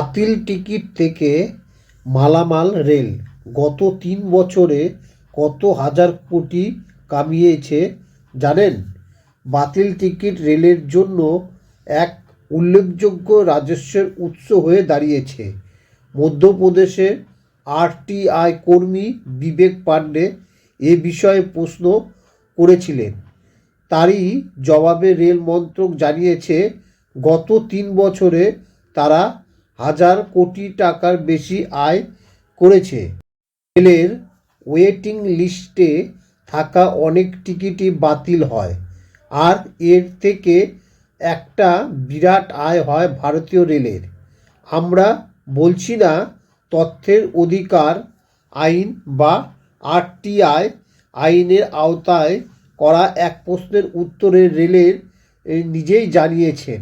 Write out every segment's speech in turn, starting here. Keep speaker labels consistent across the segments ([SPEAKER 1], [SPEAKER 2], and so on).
[SPEAKER 1] বাতিল টিকিট থেকে মালামাল রেল। গত তিন বছরে কত হাজার কোটি কামিয়েছে জানেন? বাতিল টিকিট রেলের জন্য এক উল্লেখযোগ্য রাজস্বের উৎস হয়ে দাঁড়িয়েছে। মধ্যপ্রদেশের আরটিআই কর্মী বিবেক পাণ্ডে এ বিষয়ে প্রশ্ন করেছিলেন। তারই জবাবে রেল মন্ত্রক জানিয়েছে, গত তিন বছরে তারা হাজার কোটি টাকার বেশি আয় করেছে। রেলের ওয়েটিং লিস্টে থাকা অনেক টিকিটই বাতিল হয়। আর এর থেকে একটা বিরাট আয় হয় ভারতীয় রেলের। আমরা বলছি না তথ্যের অধিকার, আইন বা আরটিআই আইনের আওতায় করা এক প্রশ্নের উত্তরে রেলের নিজেই জানিয়েছেন,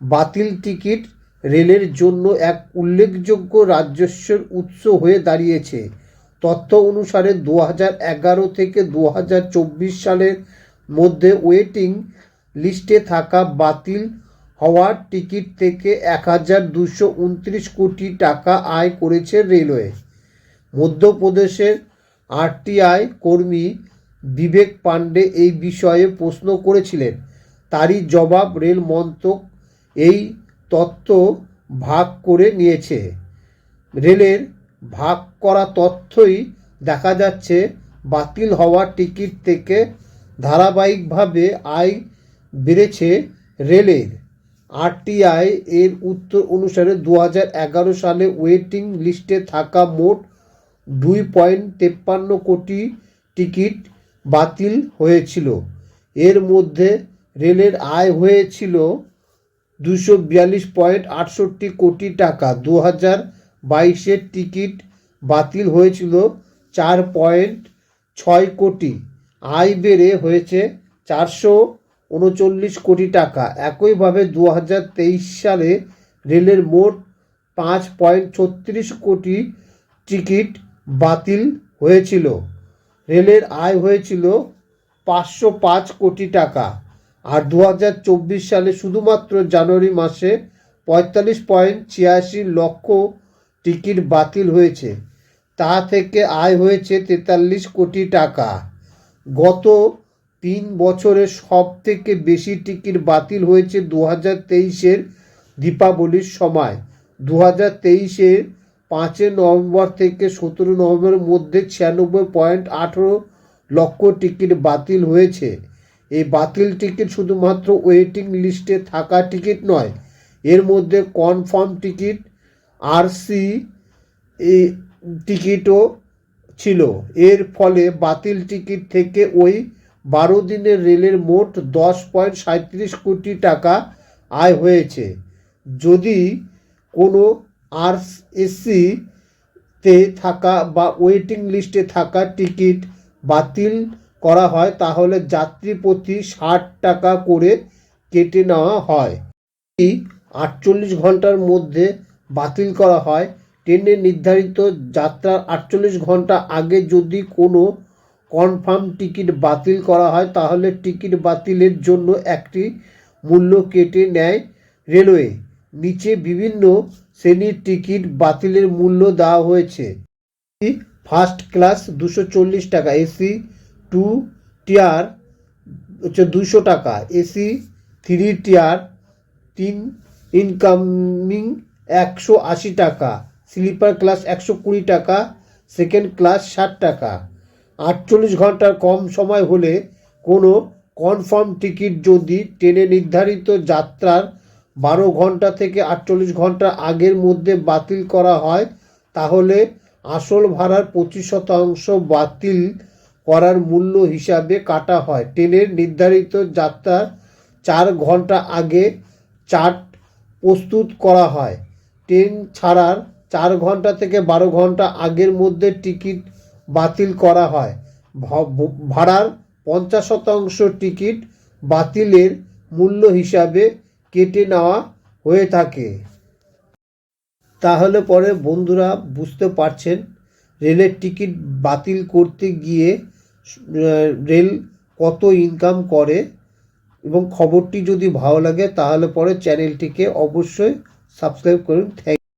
[SPEAKER 1] বাতিল টিকিট রেলের জন্য এক উল্লেখযোগ্য রাজস্বের উৎস হয়ে দাঁড়িয়েছে। তথ্য অনুসারে দু হাজার এগারো থেকে দু হাজার চব্বিশ সালের মধ্যে ওয়েটিং লিস্টে থাকা বাতিল হওয়ার টিকিট থেকে এক হাজার দুশো উনত্রিশ কোটি টাকা আয় করেছে রেলওয়ে। মধ্যপ্রদেশের আরটিআই কর্মী বিবেক পাণ্ডে এই বিষয়ে প্রশ্ন করেছিলেন। তারই জবাব রেল মন্ত্রক এই তথ্য ভাগ করে নিয়েছে। রেলের ভাগ করা তথ্যই দেখা যাচ্ছে, বাতিল হওয়া টিকিট থেকে ধারাবাহিকভাবে আয় বেড়েছে রেলের। আরটিআই এর উত্তর অনুসারে দু এগারো সালে ওয়েটিং লিস্টে থাকা মোট দুই পয়েন্ট তেপ্পান্ন কোটি টিকিট বাতিল হয়েছিল। এর মধ্যে রেলের আয় হয়েছিল দুশো বিয়াল্লিশ পয়েন্ট আটষট্টি কোটি টাকা। দু হাজার বাইশের টিকিট বাতিল হয়েছিল চার পয়েন্ট ছয় কোটি। আয় বেড়ে হয়েছে চারশো উনচল্লিশ কোটি টাকা। একইভাবে দু হাজার তেইশ সালে রেলের মোট পাঁচ পয়েন্ট ছত্রিশ কোটি টিকিট বাতিল হয়েছিল। রেলের আয় হয়েছিল পাঁচশো পাঁচ কোটি টাকা। আর দু হাজার চব্বিশ সালে শুধুমাত্র জানুয়ারি মাসে পঁয়তাল্লিশ পয়েন্ট ছিয়াশি লক্ষ টিকিট বাতিল হয়েছে। তা থেকে আয় হয়েছে তেতাল্লিশ কোটি টাকা। গত তিন বছরে সব থেকে বেশি টিকিট বাতিল হয়েছে দু হাজার তেইশের দীপাবলির সময়। দু হাজার তেইশের পাঁচই নভেম্বর থেকে সতেরো নভেম্বরের মধ্যে ছিয়ানব্বই পয়েন্ট আঠেরো লক্ষ টিকিট বাতিল হয়েছে। এই বাতিল টিকিট শুধুমাত্র ওয়েটিং লিস্টে থাকা টিকিট নয়, এর মধ্যে কনফার্ম টিকিট, আরসি এই টিকিটও ছিল। এর ফলে বাতিল টিকিট থেকে ওই বারো দিনের রেলের মোট দশ পয়েন্ট সাঁত্রিশ কোটি টাকা আয় হয়েছে। যদি কোনো আর এসি তে থাকা বা ওয়েটিং লিস্টে থাকা টিকিট বাতিল করা হয়, তাহলে যাত্রী প্রতি ষাট টাকা করে কেটে নেওয়া হয়। আটচল্লিশ ঘণ্টার মধ্যে বাতিল করা হয়। ট্রেনের নির্ধারিত যাত্রার আটচল্লিশ ঘণ্টা আগে যদি কোনো কনফার্ম টিকিট বাতিল করা হয়, তাহলে টিকিট বাতিলের জন্য একটি মূল্য কেটে নেয় রেলওয়ে। নিচে বিভিন্ন শ্রেণির টিকিট বাতিলের মূল্য দেওয়া হয়েছে। ফার্স্ট ক্লাস দুশো টাকা। এসি টু টিয়ার, হচ্ছে দুশো টাকা। এসি থ্রি টিয়ার, তিন ইনকামিং একশো আশি টাকা। স্লিপার ক্লাস একশো কুড়ি টাকা সেকেন্ড ক্লাস ষাট টাকা। আটচল্লিশ ঘণ্টার কম সময় হলে কোনো কনফার্ম টিকিট যদি ট্রেনে নির্ধারিত যাত্রার বারো ঘণ্টা থেকে আটচল্লিশ ঘণ্টা আগের মধ্যে বাতিল করা হয়, তাহলে আসল ভাড়ার পঁচিশ শতাংশ বাতিল করার মূল্য হিসাবে কাটা হয়। ট্রেনের নির্ধারিত যাত্রার চার ঘণ্টা আগে চার্ট প্রস্তুত করা হয়। ট্রেন ছাড়ার চার ঘণ্টা থেকে বারো ঘণ্টা আগের মধ্যে টিকিট বাতিল করা হয়। ভাড়ার পঞ্চাশ শতাংশ টিকিট বাতিলের মূল্য হিসাবে কেটে নেওয়া হয়ে থাকে। তাহলে পরে বন্ধুরা বুঝতে পারছেন, রেলের টিকিট বাতিল করতে গিয়ে রেল কত ইনকাম করে এবং খবরটি যদি ভালো লাগে তাহলে পরে চ্যানেলটিকে অবশ্যই সাবস্ক্রাইব করুন। থ্যাংক